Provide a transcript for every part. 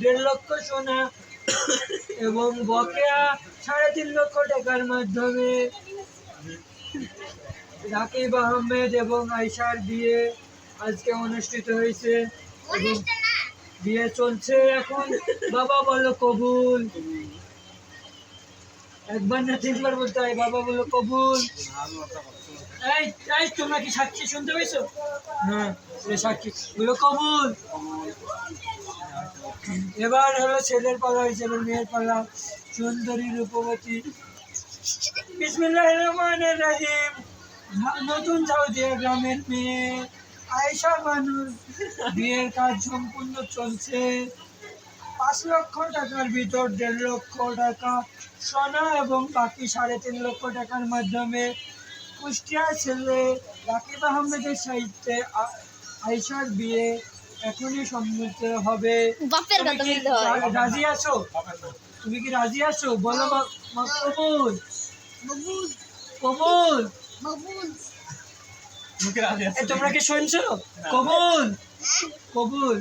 দেড় লক্ষ সোনা এবং বকেয়া সাড়ে তিন লক্ষ টাকার মাধ্যমে রাকিব আহমেদ এবং আয়সার বিয়ে আজকে অনুষ্ঠিত হয়েছে এবং বিয়ে চলছে এখন। বাবা বলো কবুল। একবার না তিনবার বলতে হয়, বাবা বলো কবুল। এই এই, তোমরা কি সাক্ষী শুনতে পেয়েছ? হ্যাঁ সাক্ষী। বলো কবুল। এবার হলো ছেলের পালা হয়েছে, এবার মেয়ের পালা। সুন্দরী, রূপবতী। বিসমিল্লাহ রহমানের রাহিম। নতুন সাউদিয়া গ্রামের মেয়ে। আয়েশা মানুষ। বিয়ের কাজ সম্পূর্ণ চলছে। পাঁচ লক্ষ টাকার ভিতর দেড় লক্ষ টাকা। সোনা এবং বাকি সাড়ে তিন লক্ষ টাকার মাধ্যমে কুষ্টিয়ার ছেলে রাকিব আহমেদের সাহিত্যে আয়েশার বিয়ে। এখনই সম্মিলিত হবে। বাপের কথা বলতে হয়। রাজি আছো? তুমি কি রাজি আছো? বলো মা- মা কবুল কবুল এ, তোমরা কি শুনছো? কবুল কবুল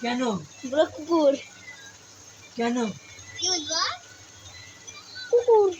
কেন? বলো কুকুর কেন? কুকুর।